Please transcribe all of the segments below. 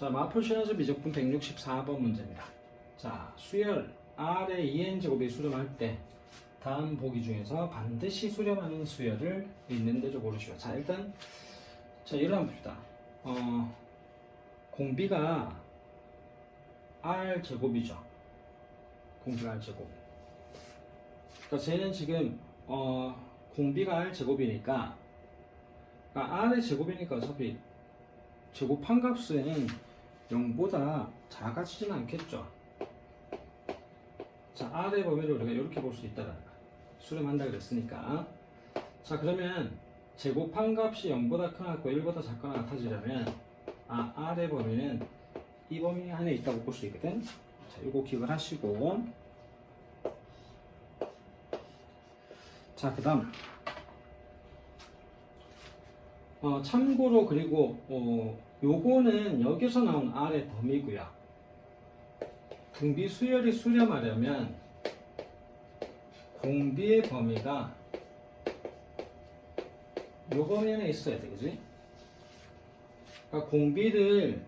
자, 시너지 미적분 164번 문제입니다. 자, 수열 R의 2n 제곱이 수렴할 때 다음 보기 중에서 반드시 수렴하는 수열을 있는 대로 고르시오. 자, 일단 자, 이를 한번 봅시다. 어, 공비가 R 제곱이죠. 공비가 R 제곱. 그러니까 쟤는 지금 어, 공비가 R 제곱이니까 그러니까 R의 제곱이니까 어차피 제곱한 값은 0보다 작아지진 않겠죠. 자, R의 범위를 우리가 이렇게 볼 수 있다라는 거야. 수렴한다 그랬으니까. 자, 그러면 제곱한 값이 0보다 크거나 1보다 작거나 같아지려면 아, R의 범위는 이 범위 안에 있다고 볼 수 있거든. 자, 이거 기억을 하시고 자, 그 다음 어, 참고로 그리고 어, 요거는 여기서 나온 R의 범위고요. 등비 수열이 수렴하려면 공비의 범위가 요 범위 안에 있어야 되겠지? 그러니까 공비를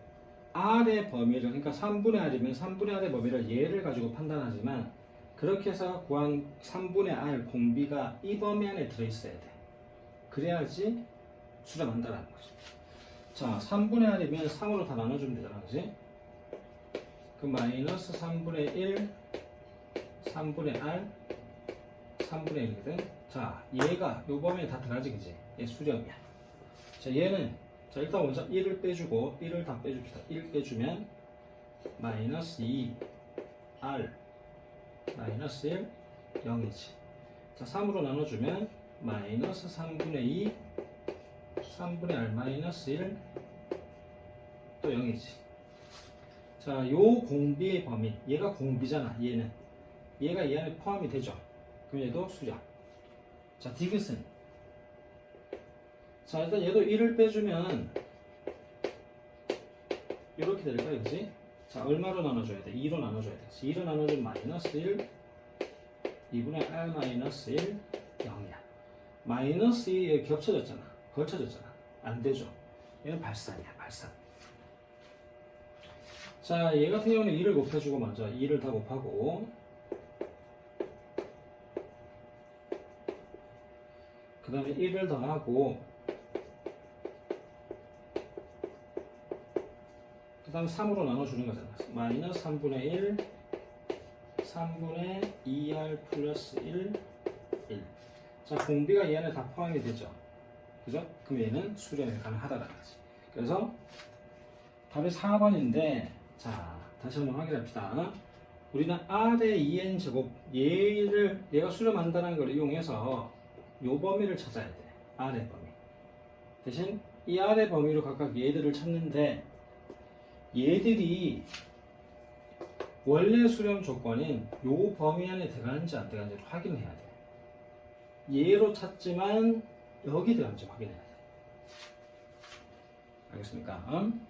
R의 범위를 그러니까 3분의 R이면 3분의 R의 범위를 얘를 가지고 판단하지만 그렇게 해서 구한 3분의 R 공비가 이 범위 안에 들어있어야 돼. 그래야지 수렴한다라는 거죠. 자, 3분의 R이면 3으로 다 나눠주면 되잖아, 그지? 그 마이너스 3분의 1, 3분의 R, 3분의 1이거든. 자, 얘가 요 범위에 다 들어가지, 그지? 얘 수렴이야. 자, 얘는 자, 일단 먼저 1을 빼주고 1을 다 빼줍시다. 1 빼주면 마이너스 2 R 마이너스 1 0이지. 자, 3으로 나눠주면 마이너스 3분의 2 3분의 R 마이너스 1 또 0이지. 자, 요 공비의 범위 얘가 공비잖아. 얘는 얘가 이 안에 포함이 되죠. 그럼 얘도 수렴. 자, 디귿은 자, 일단 얘도 1을 빼주면 이렇게 될 거야, 그지? 자, 얼마로 나눠줘야 돼? 2로 나눠줘야 돼. 2로 나눠주면 마이너스 1, 2분의 R 마이너스 1, 0이야. 마이너스 2에 겹쳐졌잖아. 걸쳐졌잖아. 안 되죠. 얘는 발산이야, 발산. 자, 얘 같은 경우는 2를 곱해주고 먼저 2를 다 곱하고 그 다음에 1을 더하고 그 다음에 3으로 나눠주는 거잖아. 마이너스 3분의 1 3분의 2R 플러스 1 1 자, 공비가 얘 안에 다 포함이 되죠. 그죠? 그럼 얘는 수렴이 가능하다라는 거지. 그래서 답이 4번인데 자 다시 한번 확인합시다. 우리는 R의 2n 제곱 얘를 얘가 수렴한다는 걸 이용해서 요 범위를 찾아야 돼. R의 범위. 대신 이 R의 범위로 각각 얘들을 찾는데 얘들이 원래 수렴 조건인 요 범위 안에 들어가는지 안 들어가는지 확인해야 돼. 얘로 찾지만 여기 들어가는지 확인해야 돼. 알겠습니까? 음?